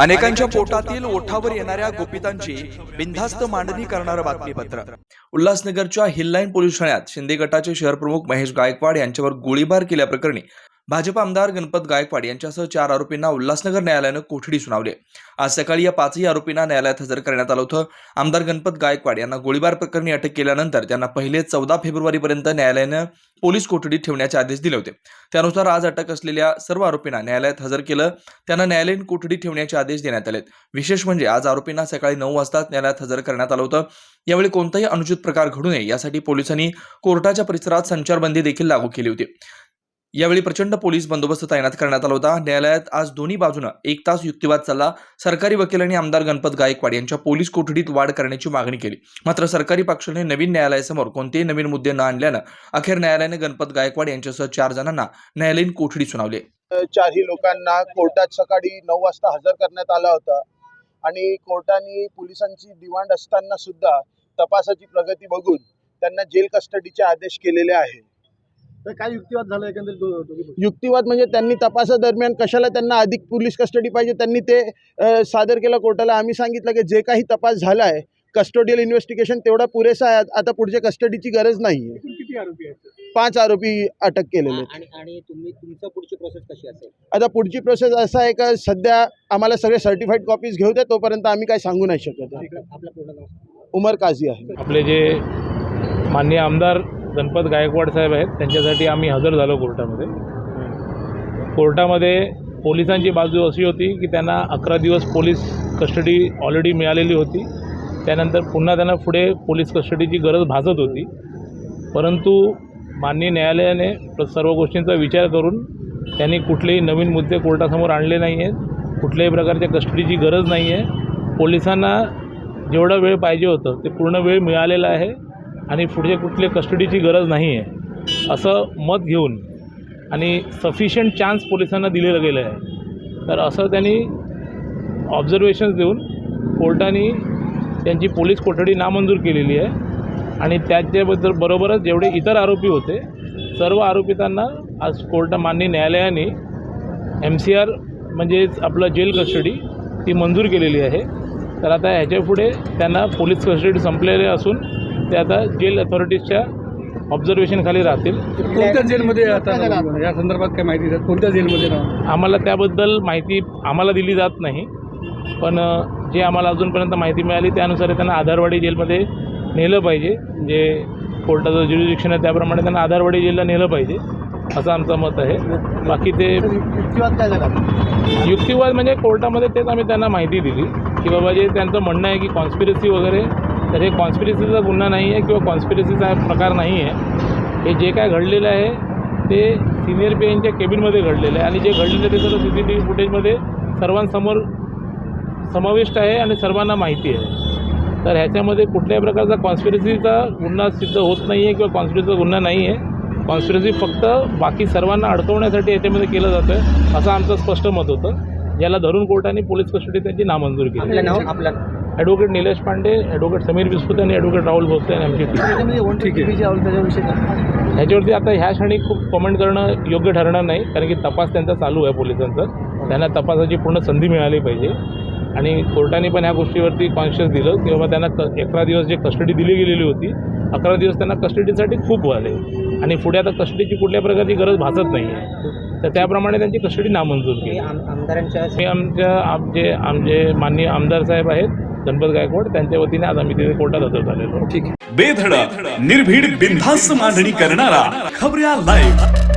अनेकांच्या पोटातील ओठावर येणाऱ्या गोपितांची बिनधास्त मांडणी करणारं बातमीपत्र. उल्हासनगरच्या हिललाईन पोलीस ठाण्यात शिंदे गटाचे शहर प्रमुख महेश गायकवाड यांच्यावर गोळीबार केल्याप्रकरणी भाजप आमदार गणपत गायकवाड यांच्यासह चार आरोपींना उल्हासनगर न्यायालयानं कोठडी सुनावली आज सकाळी या पाचही आरोपींना न्यायालयात हजर करण्यात आलं होतं. आमदार गणपत गायकवाड यांना गोळीबार प्रकरणी अटक केल्यानंतर त्यांना पहिले चौदा फेब्रुवारीपर्यंत न्यायालयानं पोलीस कोठडीत ठेवण्याचे आदेश दिले होते. त्यानुसार आज अटक असलेल्या सर्व आरोपींना न्यायालयात हजर केलं. त्यांना न्यायालयीन कोठडीत ठेवण्याचे आदेश देण्यात आलेत. विशेष म्हणजे आज आरोपींना सकाळी नऊ वाजता न्यायालयात हजर करण्यात आलं होतं. यावेळी कोणताही अनुचित प्रकार घडू नये यासाठी पोलिसांनी कोर्टाच्या परिसरात संचारबंदी देखील लागू केली होती. यावेळी प्रचंड पोलीस बंदोबस्त तैनात करण्यात आला होता. न्यायालयात आज दोन्ही बाजूनं एक तास युक्तिवाद चालला. सरकारी वकिलांनी आमदार गणपत गायकवाड यांच्या पोलीस कोठडीत वाढ करण्याची मागणी केली. मात्र सरकारी पक्षाने नवीन न्यायालयासमोर कोणतेही नवीन मुद्दे न आणल्यानं अखेर न्यायालयाने गणपत गायकवाड यांच्यासह चार जणांना न्यायालयीन कोठडी सुनावली चारही लोकांना कोर्टात सकाळी नऊ वाजता हजर करण्यात आला होता. आणि कोर्टाने पोलिसांची डिमांड असताना सुद्धा तपासाची प्रगती बघून त्यांना जेल कस्टडीचे आदेश केलेले आहे तर काय युक्तिवाद झाला एकंदरीत? युक्तिवाद म्हणजे त्यांनी तपासादरम्यान कशाला त्यांना अधिक पोलीस कस्टडी पाहिजे त्यांनी ते सादर केलं कोर्टाला. आम्ही सांगितलं की जे काही तपास झाला आहे कस्टोडियल इन्व्हेस्टिगेशन तेवढा पुरेसा आहे. आता पुढच्या कस्टडीची गरज नाही आहे एकूण किती आरोपी आहेत? पाच आरोपी अटक केलेले आहेत. आणि आणि तुम्ही तुमचं पुढची प्रोसेस कशी असेल? आता पुढची प्रोसेस असं आहे का सध्या आम्हाला सगळे सर्टिफाईड कॉपीज घेऊ दे तोपर्यंत आम्ही काही सांगू नाही शकत. उमर काझी आहे. आपले जे माननीय आमदार गणपत गायकवाड साहेब आहेत. त्यांच्यासाठी आम्ही हजर झालो कोर्टामध्ये. कोर्टामध्ये पोलिसांची बाजू अशी होती की त्यांना अकरा दिवस पोलीस कस्टडी ऑलरेडी मिळालेली होती. त्यानंतर पुन्हा त्यांना पुढे पोलीस कस्टडीची गरज भासत होती. परंतु माननीय न्यायालयाने सर्व गोष्टींचा विचार करून त्यांनी कुठलेही नवीन मुद्दे कोर्टासमोर आणले नाही आहेत कुठल्याही प्रकारच्या कस्टडीची गरज नाही आहे पोलिसांना जेवढा वेळ पाहिजे होतं ते पूर्ण वेळ मिळालेला आहे. आणि पुढचे कुठले कस्टडीची गरज नाही आहे असं मत घेऊन आणि सफिशियंट चान्स पोलिसांना दिलेलं गेलं आहे तर असं त्यांनी ऑब्झर्वेशन्स देऊन कोर्टाने त्यांची पोलीस कोठडी नामंजूर केलेली आहे. आणि त्याच्याबद्दल बरोबरच जेवढे इतर आरोपी होते सर्व आरोपितांना आज कोर्ट मान्य न्यायालयाने एम सी आर म्हणजेच आपलं जेल कस्टडी ती मंजूर केलेली आहे. तर आता ह्याच्यापुढे त्यांना पोलीस कस्टडी संपलेले असून ते आता जेल अथॉरिटीजच्या ऑब्झर्वेशनखाली राहतील. कोणत्या जेलमध्ये आता या संदर्भात काय माहिती द्या कोणत्या जेलमध्ये आम्हाला त्याबद्दल माहिती आम्हाला दिली जात नाही. पण जे आम्हाला अजूनपर्यंत माहिती मिळाली त्यानुसार त्यांना आधारवाडी जेलमध्ये नेलं पाहिजे. जे कोर्टाचं ज्युरिडिक्शन आहे त्याप्रमाणे त्यांना आधारवाडी जेलला नेलं पाहिजे. असं आमचं मत आहे. बाकी ते युक्तिवाद काय झाला? युक्तिवाद म्हणजे कोर्टामध्ये तेच आम्ही त्यांना माहिती दिली की बाबा जे त्यांचं म्हणणं आहे की कॉन्स्पिरसी वगैरे तर हे कॉन्स्पिरसीचा गुन्हा नाही आहे किंवा कॉन्स्पिरसीचा प्रकार नाही आहे. हे जे काय घडलेलं आहे ते सिनियर पी एनच्या केबिनमध्ये घडलेलं आहे. आणि जे घडलेलं आहे ते सर्व सी सी टी व्ही फुटेजमध्ये सर्वांसमोर समाविष्ट आहे आणि सर्वांना माहिती आहे. तर ह्याच्यामध्ये कुठल्याही प्रकारचा कॉन्स्पिरसीचा गुन्हा सिद्ध होत नाही आहे किंवा कॉन्स्पिरसीचा गुन्हा नाही आहे. कॉन्स्पिरसी फक्त बाकी सर्वांना अडकवण्यासाठी याच्यामध्ये केलं जातं आहे असं आमचं स्पष्ट मत होतं. ज्याला धरून कोर्टाने पोलीस कस्टडी त्यांची नामंजूर केली. आपलं नाव? आपलं ॲडव्होकेट निलेश पांडे ॲडव्होकेट समीर बिस्पुते आणि ॲडव्होकेट राहुल भोसले आणि आमची टीम ठीक आहे त्याच्याविषयी ह्याच्यावरती आता ह्या क्षणी खूप कमेंट करणं योग्य ठरणार नाही कारण की तपास त्यांचा चालू आहे पोलिसांचा. त्यांना तपासाची पूर्ण संधी मिळाली पाहिजे. आणि कोर्टाने पण ह्या गोष्टीवरती कॉन्शियस दिलं की बाबा त्यांना क अकरा दिवस जे कस्टडी दिली गेलेली होती अकरा दिवस त्यांना कस्टडीसाठी खूप झाले आणि पुढे आता कस्टडीची कुठल्या प्रकारची गरज भासत नाही आहे तर त्याप्रमाणे त्यांची कस्टडी नामंजूर केली. आम- आमदारांच्या हे आमच्या आमचे आमचे माननीय आमदार साहेब आहेत. गणपत गायकवाड त्यांच्या वतीने आज आम्ही तिथे कोर्टात हजर झालेलो ठीक आहे बेधडक निर्भीड बिनधास्त मांडणी करणारा खबऱ्या लाईव्ह